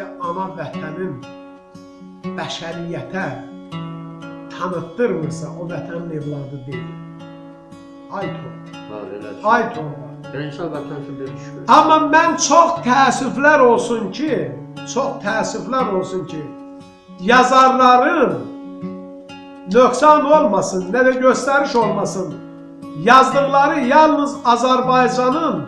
ki ana vətənin bəşəriyyətə tanıtdırmırsa, o vətənin evladı deyil. Ay torba, ay torba. İnsan vətən üçün bir görür. Amma mən çox təəssüflər olsun ki, çox təəssüflər olsun ki, yazarların nöqsan olmasın, nə də göstəriş olmasın. Yazdıqları yalnız Azərbaycanın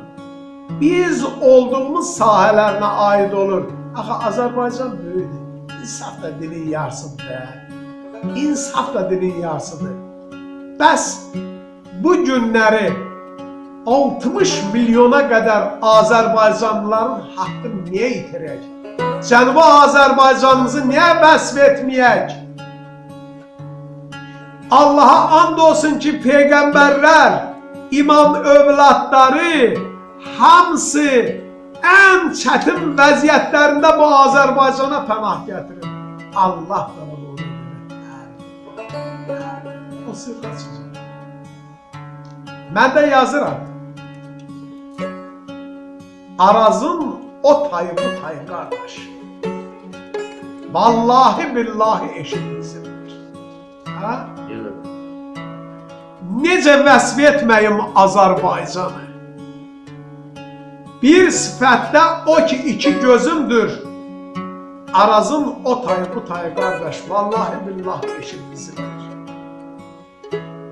biz olduğumuz sahələrinə aid olur. Axı Azərbaycan böyükdür. İnsaf da dilin yarısıdır. İnsaf da dilin yarısıdır. Bəs bu günləri 60 milyona qədər Azərbaycanlıların haqqını niyə itirək? Cənubi Azərbaycanımızı niyə vəsf etməyək? Allaha and olsun ki, peyğəmbərlər, imam övladları hamısı ən çətin vəziyyətlərində bu Azərbaycana pənah gətirir. Allah da bunu bilir. O sırra çıxacaq. Mən də yazıram. Arazın o tayı bu tayı qardaş. Vallahi billahi eşitlisindir. Ha? Necə vəsf etməyim Azərbaycanı? Bir sifətdə o ki iki gözümdür. Arazın o tayı bu tayı qardaş. Vallahi billahi eşitlisindir.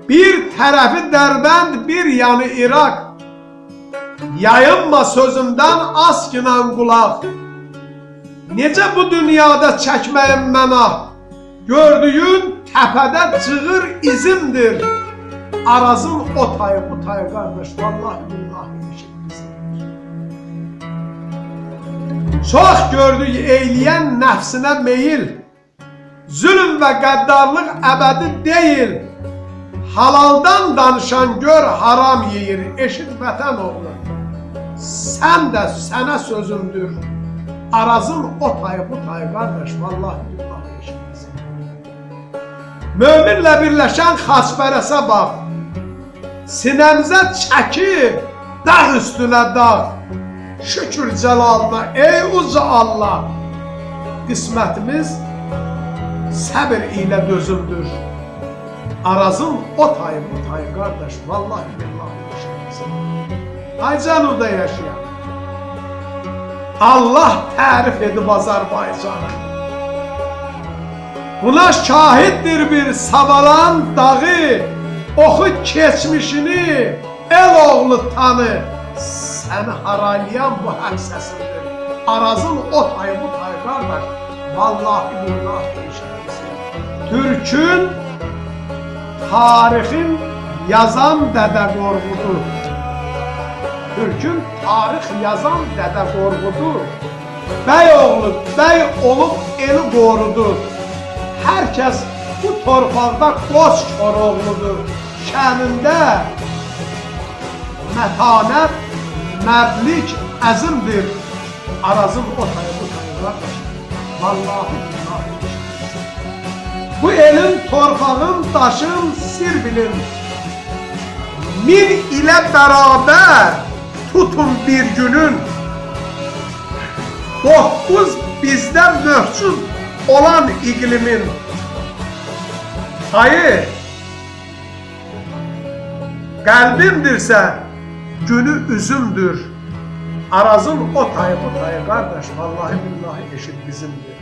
Bir tərəfi Dərbənd, bir yanı İraq. Yayınma sözümdən askinan qulaq. Necə bu dünyada çəkməyim mənə? Gördüyün təpədə cığır izimdir. Arazın o tayı bu tayı qardaş. Vallahi billahi eşitlisindir. Çox gördük eyləyən nəfsinə meyil. Zülm və qəddarlıq əbədi deyil. Halaldan danışan gör haram yeyir, eşit vətən oğlu. Sən də sənə sözümdür. Arazın o tayı bu tayı qardaş, vallahi billahi eşitlisin. Möminlə birləşən xaspərəsə bax. Sinəmizə çəkib dağ üstünə dağ. Şükür cəlalına ey uca Allah. Qismətimiz səbir ilə dözümdür. Arazın o tayı bu tayı qardaş, vallahi billahi eşitlisin. Ay cənubda yaşayan. Allah tərif edib Azərbaycanı. Buna şahiddir bir savalan dağı, oxu keçmişini, el oğlu tanı. Səni haralayan bu həm səsindir. Arazın o tayı bu tayı vallahi billahi eşitlisin. Türkün tarixin yazan Dədə Qorqudu. Türkün tarix yazan Dədə Qorqudu. Bəy oğlu, bəy olub eli qorudu. Hər kəs bu torpaqda qoç Koroğludur. Şənində mətanət, mərdlik əzimdir. Arazın o tayı bu qardaş. Vallahi billahi. Bu elin, torpağın, daşın sir bilin. Min ile beraber tutun bir günün. Dokuz bizden möhcud olan iklimin. Hayır. Kalbimdirse günü üzümdür. Arazın o tayı bu tayı kardeş vallahi billahi eşit bizimdir.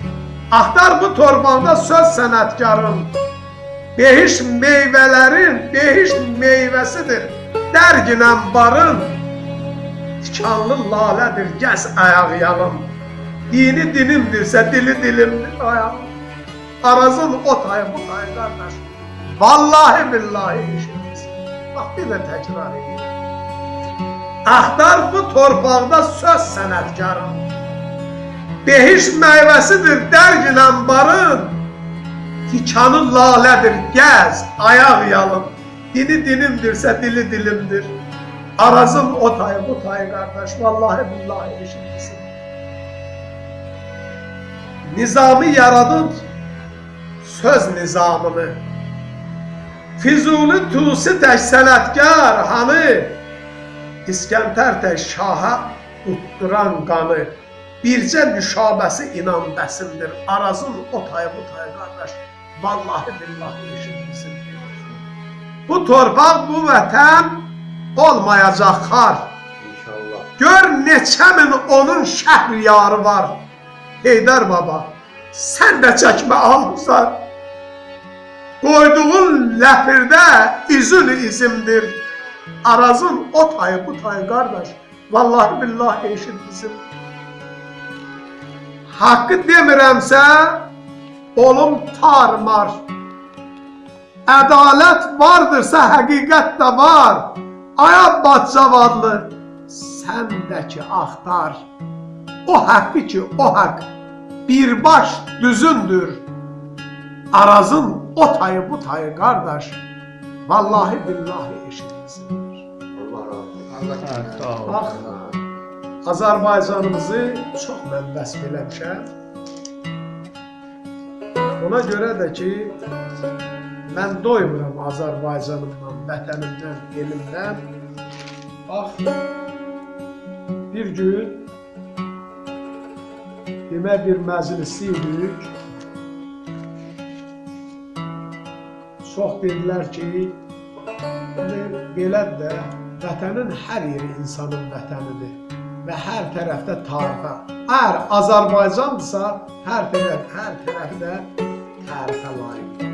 Axtar bu torpaqda söz sənətkarın, behiş meyvələrin, behiş meyvəsidir, dərginən barın, tikanlı lalədir, gəz ayaq yalın, dini dinimdirsə dili dilimdir ayaq. Arazın o tayı bu tayı qardaş, vallahi billahi işimiz. Bax bir də təkrar edirəm. Axtar bu torpaqda söz sənətkarın, Behiş meyvəsidir dərginən barın, tikanı lalədir gəz, ayaq yalın, dini dinimdirsə dili dilimdir. Arazım o tayı bu tayı qardaş, vallahi billahi eşitlisin. Nizamı yaradıb söz nizamını, Füzuli Tusi tək sənətkar hanı, İskəndər tək şaha utduran qanı, bircə nüşabəsi inan bəsindir. Arazın o tayı bu tayı qardaş. Vallahi billahi eşitmisin. Bu torpaq, bu vətən olmayacaq xar. İnşallah. Gör neçə min onun şəhriyarı var. Heydər baba, sən də çəkmə alırsan. Qoyduğun ləpirdə izin izimdir. Arazın o tayı bu tayı qardaş. Vallahi billahi eşit bizim. Haqqı demirəmsə, olum tarmar. Ədalət vardırsa həqiqət də var. Aya Batçavadlı, səndəki axtar. O haqqı ki, o haqq birbaş düzündür. Arazın o tayı bu tayı qardaş. Vallahi billahi eşitlisindir. Olsun. Ha, sağ ol. Bax, Azərbaycanımızı çox mən vəsf eləmişəm. Ona görə də ki, mən doymuram Azərbaycanımdan, vətənimdən, elimdən. Bax, bir gün demə bir məclisi idik. Çox dedilər ki, belədir də, vətənin hər yeri insanın vətənidir və hər tərəfdə tarixə. Əgər Azərbaycandırsa, hər tərəf, hər tərəfdə tarixə layiqdir.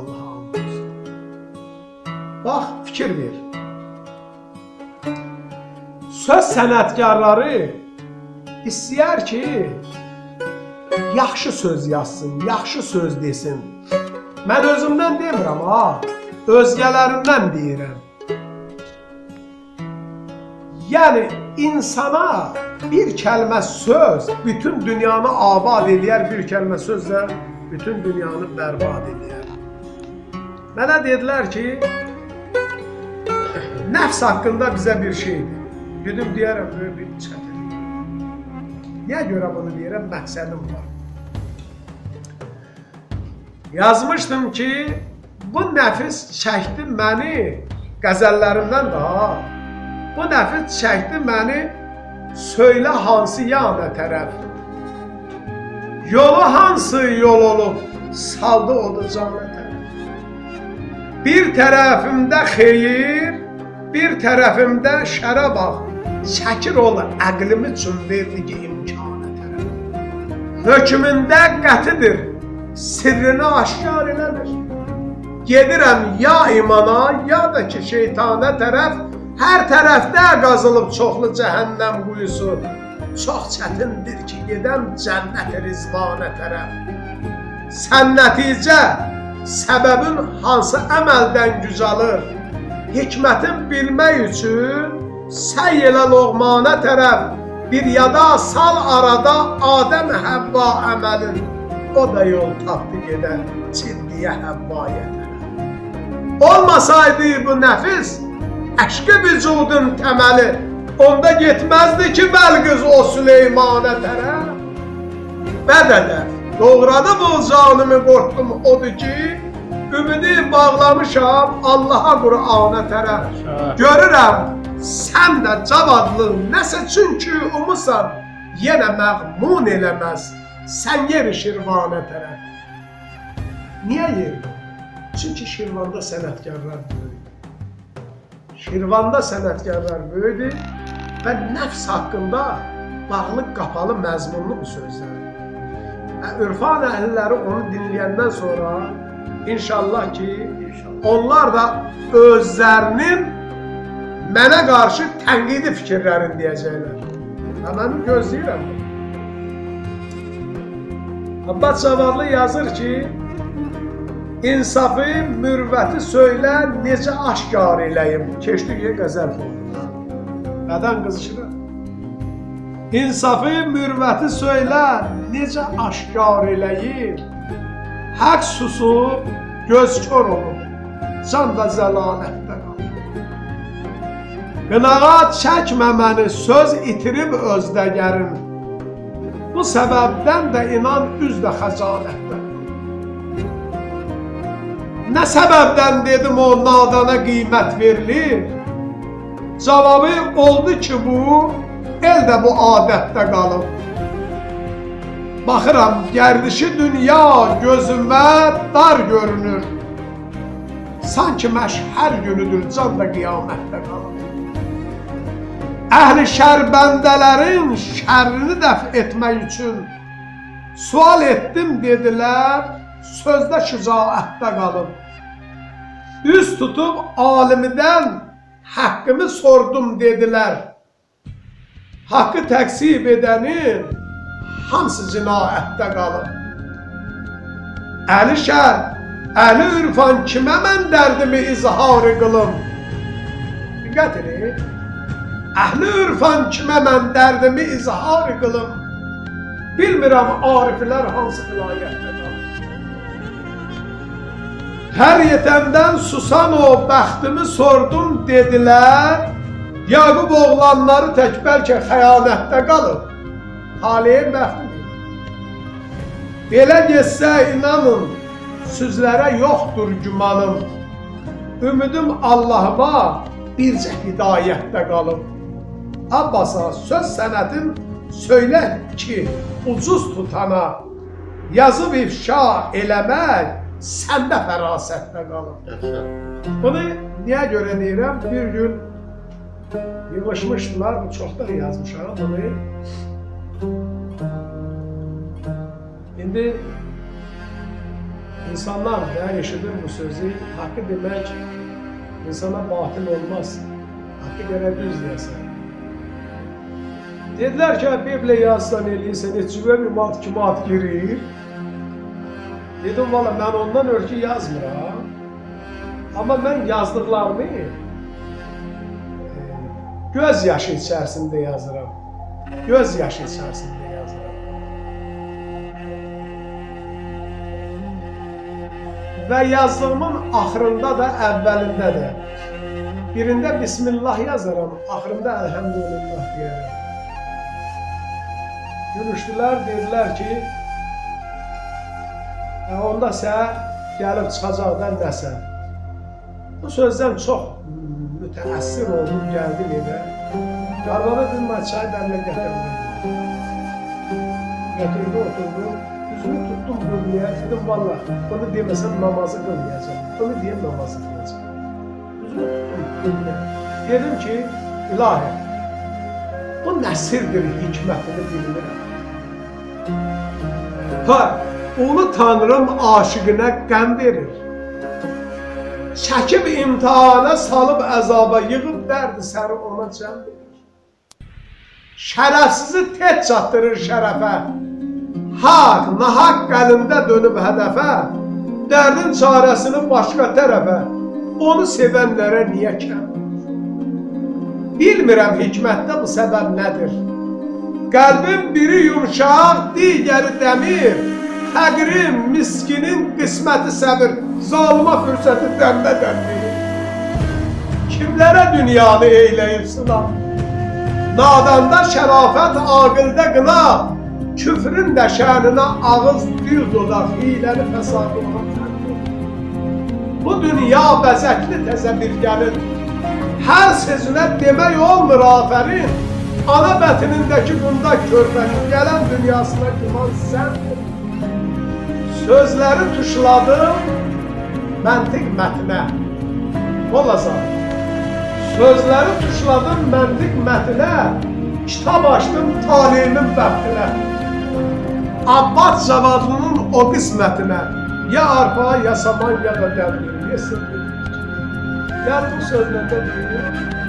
Allaha and. Bax, fikir ver. Söz sənətkarları istəyər ki, yaxşı söz yazsın, yaxşı söz desin. Mən özümdən demirəm ha, özgələrindən deyirəm. Yəni insana bir kəlmə söz bütün dünyanı abad eləyər, bir kəlmə sözlə bütün dünyanı bərbad eləyər. Mənə dedilər ki, nəfs haqqında bizə bir şeydir. Dedim deyərəm böyük bir çətinlik. Niyə görə bunu deyirəm? Məqsədim var. Yazmışdım ki, bu nəfis çəkdi məni qəzəllərimdən daha. Bu nəfis çəkdi məni söylə hansı yana tərəf. Yolu hansı yol olub saldı odu cana tərəf. Bir tərəfimdə xeyir, bir tərəfimdə şərə bax. Çəkir ol əqlimi üçün verdi ki imkanə tərəf. Hökmündə qətidir, sirrini aşkar eləmir. Gedirəm ya imana, ya da ki şeytana tərəf, hər tərəfdə qazılıb çoxlu cəhənnəm quyusu. Çox çətindir ki, gedəm cənnət rizvanə tərəf. Sən nəticə, səbəbin hansı əməldən gücalır? Hikmətin bilmək üçün səy elə loğmana tərəf, bir yada sal arada Adəm Həvva əməlin. O da yol tapdı gedən ciddiyə Həvvaya tərəf. Olmasaydı bu nəfis, əşqi vücudun təməli, onda getməzdi ki Bəlqız o Süleymanə tərəf. Bədədə, doğradı bu canımı qorxdum odur ki, ümidi bağlamışam Allaha Qur'ana tərəf. Görürəm, sən də cavadlı nəsə çünki umusan, yenə məğmun eləməz, sən yeri Şirvanə tərəf. Niyə yeri? Çünki Şirvanda sənətkarlar böyüdü. Şirvanda sənətkarlar böyüdü və nəfs haqqında bağlı qapalı məzmunlu bu sözlər. Və ürfan əhliləri onu dinləyəndən sonra inşallah ki, onlar da özlərinin mənə qarşı tənqidi fikirlərini deyəcəklər. Və mən gözləyirəm. Abbas Cavarlı yazır ki, İnsafı, mürvəti söylə, necə aşkar eləyim. Keçdiyə qəzəl formunda. Nədən qızışır? İnsafı, mürvəti söylə, necə aşkar eləyim. Haqq susub, göz kör olub, can da zəlalətdə qalıb. Qınağa çəkmə söz itirib özdəgərim. Bu səbəbdən də inan üz də xəcalətdə. Nə səbəbdən dedim o nadana qiymət verilir? Cavabı oldu ki bu, el də bu adətdə qalıb. Baxıram gərdişi dünya gözümə dar görünür. Sanki məşhər günüdür, can da qiyamətdə qalır. Əhli şər bəndələrin şərrini dəf etmək üçün sual etdim dedilər, sözdə şücaətdə qalıb. Üz tutub alimdən haqqımı sordum dedilər. Haqqı təksib edənin hamısı cinayətdə qalıb. Əli şər, əli ürfan kimə mən dərdimi izhar qılım? Diqqət edin. Əhli ürfan kimə mən dərdimi izhar qılım? Bilmirəm ariflər hansı vilayətdə qalıb. Hər yetəndən susan o bəxtimi sordum dedilər. Yaqub oğlanları tək bəlkə xəyanətdə qalıb. Taleyin bəxtidir. Belə getsə inanın, sözlərə yoxdur gümanım. Ümidim Allahıma bircə hidayətdə qalıb. Abbasa söz sənədim söylə ki, ucuz tutana yazıb ifşa eləmək səndə fərasətdə qalıb. Bunu niyə görə deyirəm? Bir gün yığışmışdılar, bu çoxdan yazmışam bunu. İndi insanlar da eşidir bu sözü, haqqı demək insana batil olmaz. Haqqı görə düz deyəsən. Dedilər ki, Biblia yazsan eləyirsən, heç cüvə mat kimi at girir. Dedim, valla mən ondan örgü yazmıram. Amma mən yazdıqlarımı e, göz yaşı içərisində yazıram. Göz yaşı içərisində yazıram. Və yazdığımın axırında da, əvvəlində də. Birində Bismillah yazaram, axırında Elhamdülillah deyərəm. Gülüşdülər, dedilər ki, "Hə, onda sən gəlib çıxacaqdan nəsə. Bu sözdən çox mütəəssir oldum, gəldim evə. Qarvana dedim, mən çay dəmlə gətirdim. Götürdü, oturdu. Üzümü tuttum qıblaya, dedim, valla, bunu deməsəm namazı qılmayacağım. Bunu deyəm, namazı qılacağım. Üzümü tuttum qıblaya. Dedim ki, ilahi, bu nəsirdir hikmətini bilmirəm. Ha, onu Tanrım aşığına qəm verir. Çəkib imtihana salıb əzaba yığıb dərdi səri ona cəm verir. Şərəfsizi tez çatdırır şərəfə. Haqq, nahaq qəlində dönüb hədəfə. Dərdin çarəsini başqa tərəfə. Onu sevənlərə niyə kəm? Bilmirəm hikmətdə bu səbəb nədir? Qəlbin biri yumşaq, digəri dəmir. Həqirin, miskinin qisməti səbir, zalıma fürsəti dəmmə dəmmir. Kimlərə dünyanı eyləyib sınav? Nadanda şərafət, aqildə qına, küfrün də şəninə ağız, dil dodaq, hiləni fəsadı olan. Bu dünya bir gəlin, hər sözünə demək olmur afərin, ana bətinindəki bunda körpənin gələn dünyasına güman səndir. Sözləri tuşladım, məntiq mətnə. Olazaq. Sözləri tuşladım məntiq mətnə, kitab açdım talimin bəxtinə. Abbas Cavadlının o qismətinə, ya arpa, ya saman, ya da dəmir, yesin. Yəni bu sözlərdə təsəvvür.